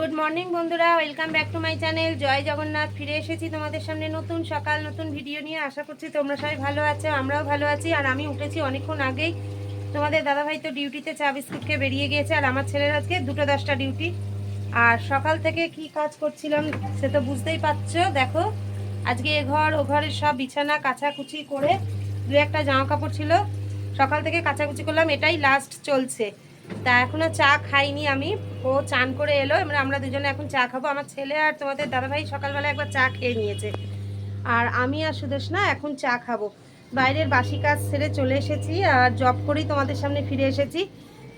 Good morning বন্ধুরা। Welcome back to my channel জয় জগন্নাথ, ফিরে এসেছি তোমাদের সামনে নতুন সকাল, নতুন ভিডিও নিয়ে। আশা করছি তোমরা সবাই ভালো আছো, আমরাও ভালো আছি। আর আমি উঠেছি অনেকক্ষণ আগেই। তোমাদের দাদাভাই তো ডিউটিতে চা বিস্কুটকে বেরিয়ে গিয়েছে, আর আমার ছেলের আজকে দুটো দশটা ডিউটি আর সকাল থেকে কি কাজ করছিলাম, সে তো বুঝতেই পারছ। দেখো, আজকে এ ঘর, ও ঘরের সব বিছানা, কাচাকুচি করে দু একটা জামা কাপড় ছিল। সকাল থেকে কাচাকুচি করলাম, এটাই লাস্ট চলছে। তা এখনও চা খাইনি আমি। ও চান করে এলো, এবার আমরা দুজনে এখন চা খাব। আমার ছেলে আর তোমাদের দাদাভাই সকালবেলা একবার চা খেয়ে নিয়েছে। আর আমি আর সুদেশ না এখন চা খাব। বাইরের বাসি কাজ ছেড়ে চলে এসেছি আর জব করেই তোমাদের সামনে ফিরে এসেছি।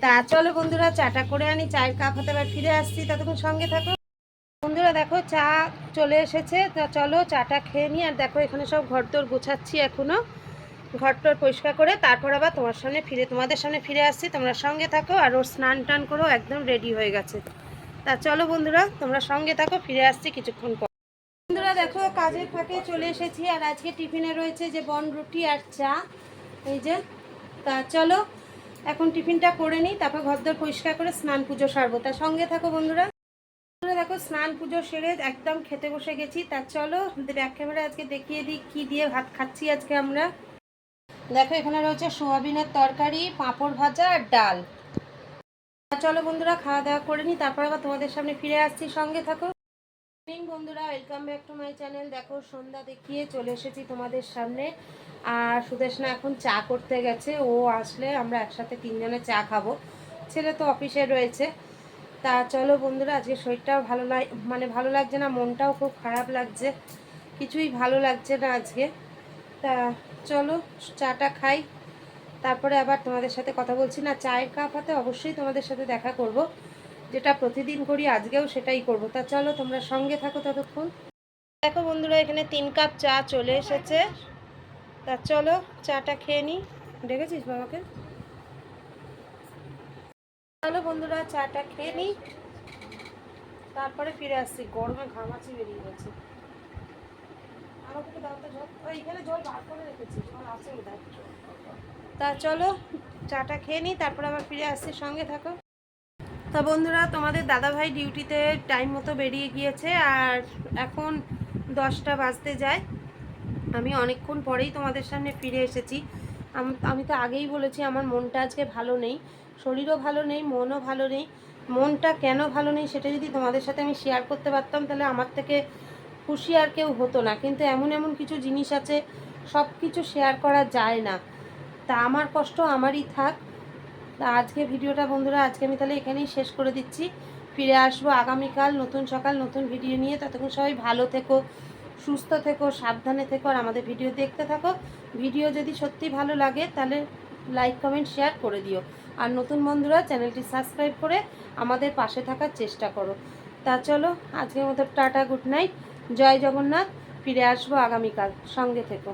তা চলো বন্ধুরা, চাটা করে আনি, চায়ের কাপ হাতে আবার ফিরে আসছি। ততক্ষণ সঙ্গে থাকো। বন্ধুরা, দেখো চা চলে এসেছে। তা চলো চাটা খেয়ে নিই। আর দেখো এখানে সব ঘর ঘরদোর গোছাচ্ছি এখনও। ঘরটর পরিষ্কার করে, তারপর আবার তোমার সামনে ফিরে, তোমাদের সামনে ফিরে আসছি। তোমরা সঙ্গে থাকো আর ওর স্নান টান করো, একদম রেডি হয়ে গেছে। তা চলো বন্ধুরা, তোমরা সঙ্গে থাকো, ফিরে আসছি কিছুক্ষণ পর। বন্ধুরা দেখো, কাজের ফাঁকে চলে এসেছি আর আজকে টিফিনে রয়েছে যে বন রুটি আর চা। এই যে, তা চলো, এখন টিফিনটা করে নিই, তারপর ঘরদোর পরিষ্কার করে স্নান পুজো সারবো। তা সঙ্গে থাকো বন্ধুরা। দেখো, স্নান পুজো সেরে একদম খেতে বসে গেছি। তা চলো ব্যাক ক্যামেরা আজকে দেখিয়ে দিই, কি দিয়ে ভাত খাচ্ছি আজকে আমরা। দেখো, এখানে রয়েছে সোয়াবিনের তরকারি, পাঁপড় ভাজা আর ডাল। চলো বন্ধুরা, খাওয়া দাওয়া করে নিই তারপর আবার তোমাদের সামনে ফিরে আসছি, সঙ্গে থাকো। বন্ধুরা welcome back to my channel দেখো, সন্ধ্যা দেখিয়ে চলে এসেছি তোমাদের সামনে। আর সুদেশনা এখন চা করতে গেছে, ও আসলে আমরা একসাথে তিনজনে চা খাব। ছেলে তো অফিসে রয়েছে। তা চলো বন্ধুরা, আজকে শরীরটাও ভালো লাগ মানে ভালো লাগছে না, মনটাও খুব খারাপ লাগছে। কিছুই ভালো লাগছে না আজকে। তা চলো, চাটা খাই। তারপরে আবার তোমাদের সাথে কথা বলছি। না, চায়ের কাপ হাতে অবশ্যই তোমাদের সাথে দেখা করব। যেটা প্রতিদিন করি, আজকেও সেটাই করব। তা চলো, তোমরা সঙ্গে থাকো ততক্ষণ। দেখো বন্ধুরা, এখানে তিন কাপ চা চলে এসেছে। তা চলো, চাটা খেয়ে নিই ডেকেছিস বাবাকে? চলো বন্ধুরা, চাটা খেয়ে নিই তারপরে ফিরে আসছি। গরমে ঘামাচি বেরিয়ে গেছে। তা চলো, চাটা খেয়ে নিই, তারপর আবার ফিরে আসছি, সঙ্গে থাকো। তা বন্ধুরা, তোমাদের দাদাভাই ডিউটিতে টাইম মতো বেরিয়ে গিয়েছে, আর এখন দশটা বাজতে যায়। আমি অনেকক্ষণ পরেই তোমাদের সামনে ফিরে এসেছি। আমি তো আগেই বলেছি, আমার মনটা আজকে ভালো নেই। শরীরও ভালো নেই, মনও ভালো নেই। মনটা কেন ভালো নেই, সেটা যদি তোমাদের সাথে আমি শেয়ার করতে পারতাম, তাহলে আমার থেকে খুশি আর কেউ হতো না। কিন্তু এমন এমন কিছু জিনিস আছে সব কিছু শেয়ার করা যায় না। তা আমার কষ্ট আমারই থাক। তা আজকে ভিডিওটা বন্ধুরা, আজকে আমি তাহলে এখানেই শেষ করে দিচ্ছি। ফিরে আসব আগামীকাল নতুন সকাল, নতুন ভিডিও নিয়ে। ততক্ষণ সবাই ভালো থেকো, সুস্থ থেকো, সাবধানে থেকো আর আমাদের ভিডিও দেখতে থাকো। ভিডিও যদি সত্যি ভালো লাগে তাহলে লাইক কমেন্ট শেয়ার করে দিও। আর নতুন বন্ধুরা, চ্যানেলটি সাবস্ক্রাইব করে আমাদের পাশে থাকার চেষ্টা করো। তা চলো, আজকের মতো টাটা গুড নাইট জয় জগন্নাথ ফিরে আসব আগামীকাল। সঙ্গে থেকো।